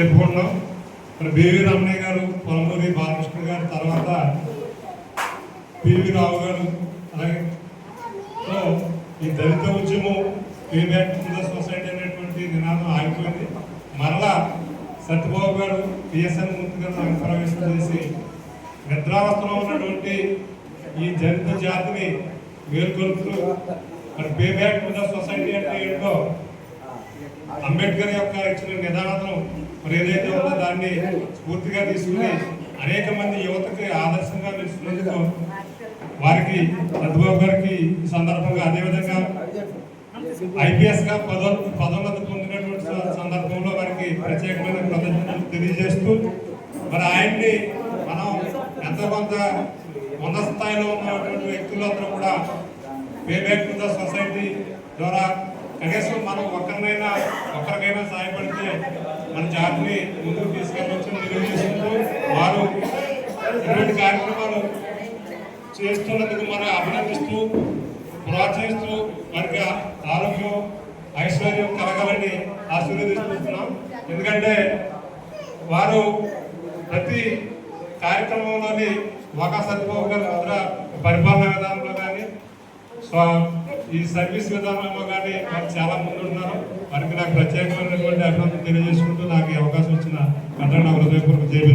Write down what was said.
చెప్పుకుంటున్నాం. మరి బివి రమణయ్య గారు పొలమూరి బాలకృష్ణ గారు తర్వాత పివి రావు గారు అలాగే సో ఈ దళిత ఉద్యమం ఫీడ్బ్యాక్ టు ద సొసైటీ అనేటువంటి నినాదం ఆగిపోయింది. మరలా సత్యబాబు గారు పిఎస్ఎన్ మూర్తి గారు రంగప్రవేశం చేసి నిద్రావస్థలో ఉన్నటువంటి ఈ దళిత జాతిని మేల్కొల్పుతూ మరి pay back to the society అంటే ఏంటో అంబేద్కర్ యొక్క ఇచ్చిన నిదానం మరి ఏదైతే ఉందో దాన్ని స్ఫూర్తిగా తీసుకుని అనేక మంది యువతకి ఆదర్శంగా నిలుస్తున్నందుకు వారికి రఘుబాబు గారికి ఈ సందర్భంగా అదేవిధంగా ఐపీఎస్గా పదో పదోన్నతి పొందినటువంటి సందర్భంలో వారికి ప్రత్యేకమైన కృతజ్ఞతలు తెలియజేస్తూ మరి ఆయన్ని మనం ఎంత కొంత ఉన్నత స్థాయిలో ఉన్నటువంటి వ్యక్తులందరూ కూడా పేబ్యాక్ టు ద సొసైటీ ద్వారా కనీసం మనం ఒకరినైనా ఒకరికైనా సహాయపడితే మన జాతిని ముందుకు తీసుకెళ్ళవచ్చని తెలియజేసుకుంటూ వారు ఇటువంటి కార్యక్రమాలు చేస్తున్నందుకు మనం అభినందిస్తూ ప్రోత్సహిస్తూ వారికి ఆరోగ్యం ఐశ్వర్యం కలగాలని ఆశీర్వదిస్తున్నాం ఎందుకంటే వారు ప్రతి కార్యక్రమంలోని వాకా సత్యబాబు గారి పరిపాలన విధానంలో కానీ స్వా ఈ సర్వీస్ విధానంలో కానీ వారు చాలా ముందు ఉన్నారు వారికి నాకు ప్రత్యేకమైనటువంటి అభినందన తెలియజేసుకుంటూ నాకు అవకాశం వచ్చిన అందరూ నా హృదయపూర్వక జైలు